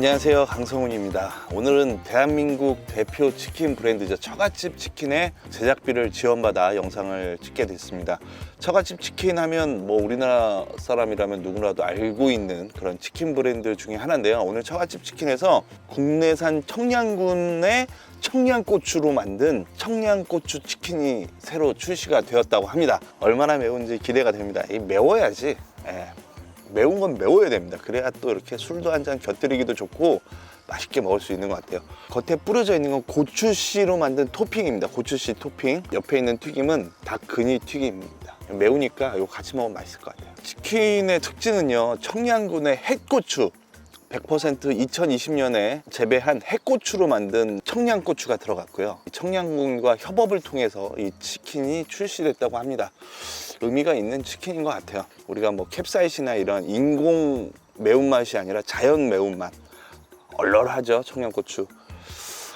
안녕하세요. 강성훈입니다. 오늘은 대한민국 대표 치킨 브랜드죠. 처갓집 치킨의 제작비를 지원받아 영상을 찍게 됐습니다. 처갓집 치킨 하면 뭐 우리나라 사람이라면 누구라도 알고 있는 그런 치킨 브랜드 중에 하나인데요. 오늘 처갓집 치킨에서 국내산 청양군의 청양고추로 만든 청양고추 치킨이 새로 출시가 되었다고 합니다. 얼마나 매운지 기대가 됩니다. 이 매워야지. 예. 매운 건 매워야 됩니다. 그래야 또 이렇게 술도 한 잔 곁들이기도 좋고 맛있게 먹을 수 있는 것 같아요. 겉에 뿌려져 있는 건 고추씨로 만든 토핑입니다. 고추씨 토핑. 옆에 있는 튀김은 닭근이 튀김입니다. 매우니까 이거 같이 먹으면 맛있을 것 같아요. 치킨의 특징은요. 청양군의 햇고추. 100% 2020년에 재배한 해고추로 만든 청양고추가 들어갔고요. 이 청양군과 협업을 통해서 이 치킨이 출시됐다고 합니다. 의미가 있는 치킨인 것 같아요. 우리가 뭐 캡사이신이나 이런 인공 매운맛이 아니라 자연 매운맛. 얼얼하죠, 청양고추.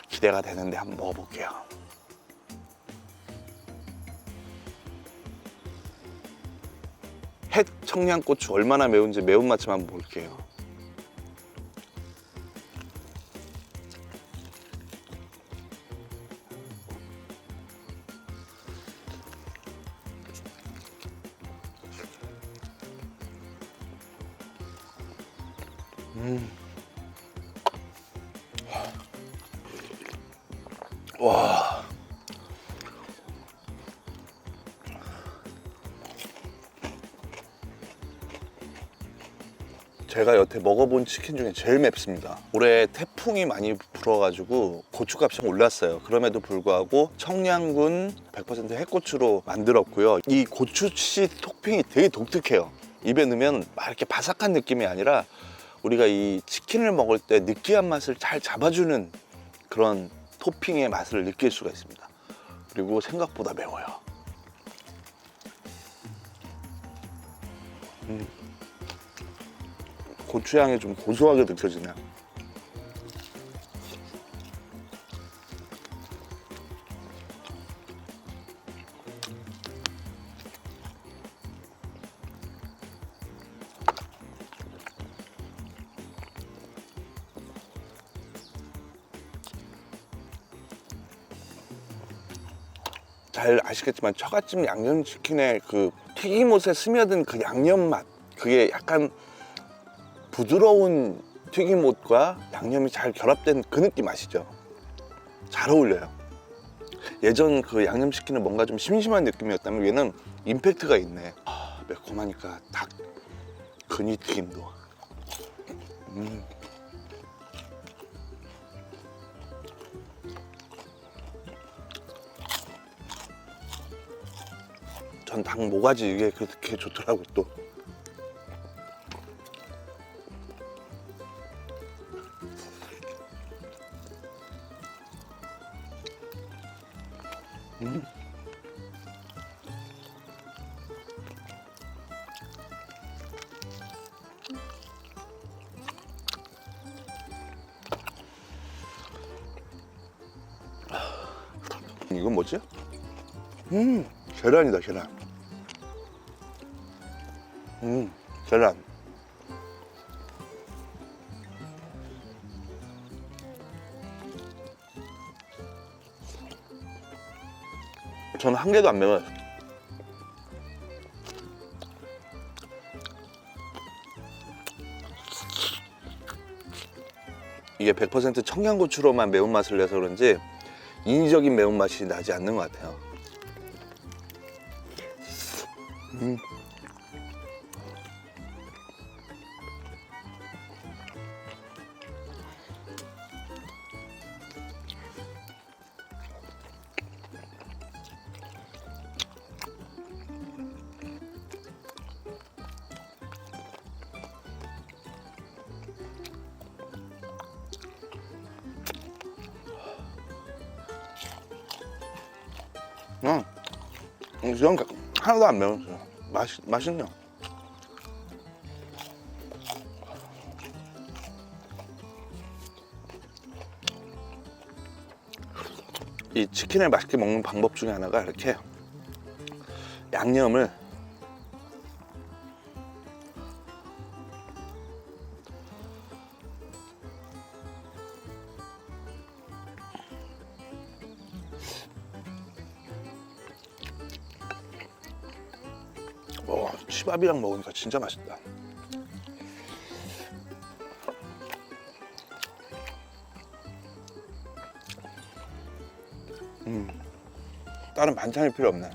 기대가 되는데 한번 먹어볼게요. 햇 청양고추 얼마나 매운지 매운맛 좀 한번 볼게요. 와. 제가 여태 먹어본 치킨 중에 제일 맵습니다. 올해 태풍이 많이 불어가지고 고추값이 좀 올랐어요. 그럼에도 불구하고 청양군 100% 해고추로 만들었고요. 이 고추씨 토핑이 되게 독특해요. 입에 넣으면 막 이렇게 바삭한 느낌이 아니라 우리가 이 치킨을 먹을 때 느끼한 맛을 잘 잡아주는 그런 토핑의 맛을 느낄 수가 있습니다. 그리고 생각보다 매워요. 음. 고추향이 좀 고소하게 느껴지네요. 잘 아시겠지만 처갓집 양념치킨의 그 튀김옷에 스며든 그 양념 맛 그게 약간 부드러운 튀김옷과 양념이 잘 결합된 그 느낌 아시죠? 잘 어울려요. 예전 그 양념치킨은 뭔가 좀 심심한 느낌이었다면 얘는 임팩트가 있네. 아, 매콤하니까 닭 근이 튀김도. 음. 전 닭 모가지 이게 그렇게 좋더라고 또. 이건 뭐지? 음, 계란이다, 계란. 음, 계란. 저는 한 개도 안 매워요. 이게 100% 청양고추로만 매운맛을 내서 그런지 인위적인 매운맛이 나지 않는 것 같아요. 음. 응. 이건 하나도 안 매웠어요. 맛 맛있네요. 이 치킨을 맛있게 먹는 방법 중에 하나가 이렇게 양념을 치밥이랑 먹으니까 진짜 맛있다. 음, 다른 반찬이 필요 없네.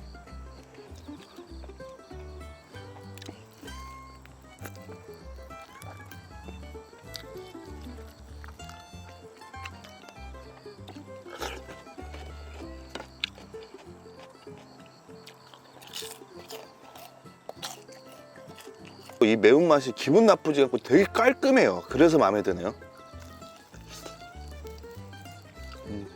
이 매운맛이 기분 나쁘지 않고 되게 깔끔해요. 그래서 마음에 드네요. 음.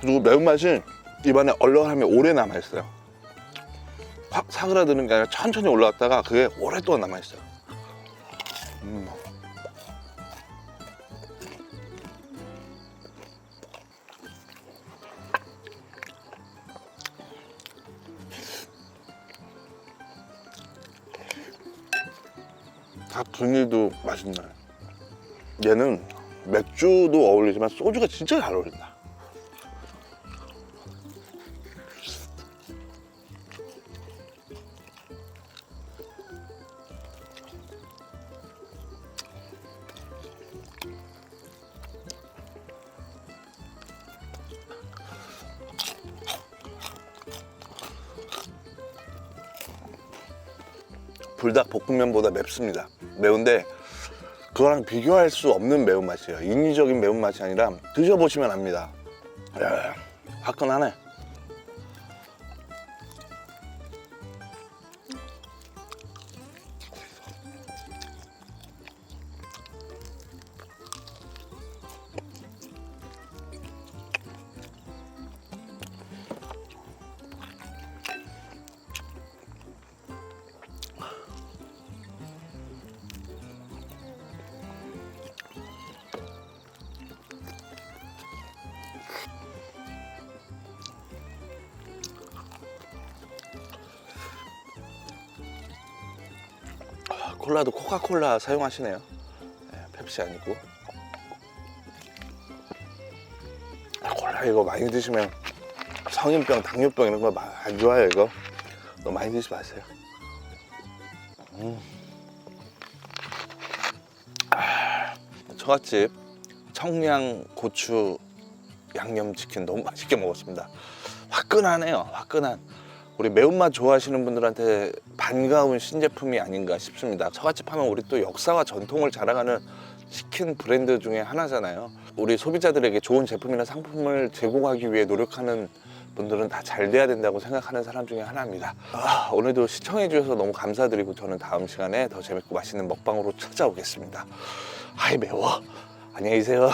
그리고 매운맛이 입안에 얼얼하면 오래 남아있어요. 확 사그라드는 게 아니라 천천히 올라왔다가 그게 오랫동안 남아있어요. 음. 닭 분리도 맛있나요? 얘는 맥주도 어울리지만 소주가 진짜 잘 어울린다. 불닭 볶음면보다 맵습니다. 매운데 그거랑 비교할 수 없는 매운맛이에요. 인위적인 매운맛이 아니라 드셔보시면 압니다. 야, 화끈하네. 콜라도 코카콜라 사용하시네요. 네, 펩시 아니고. 아, 콜라 이거 많이 드시면 성인병, 당뇨병 이런 거 안 좋아요 이거. 너무 많이 드시지 마세요. 음. 아, 처갓집 청양 고추 양념치킨 너무 맛있게 먹었습니다. 화끈하네요. 화끈한. 우리 매운맛 좋아하시는 분들한테 반가운 신제품이 아닌가 싶습니다. 처갓집 하면 우리 또 역사와 전통을 자랑하는 치킨 브랜드 중에 하나잖아요. 우리 소비자들에게 좋은 제품이나 상품을 제공하기 위해 노력하는 분들은 다 잘 돼야 된다고 생각하는 사람 중에 하나입니다. 아, 오늘도 시청해 주셔서 너무 감사드리고 저는 다음 시간에 더 재밌고 맛있는 먹방으로 찾아오겠습니다. 아이 매워. 안녕히 계세요.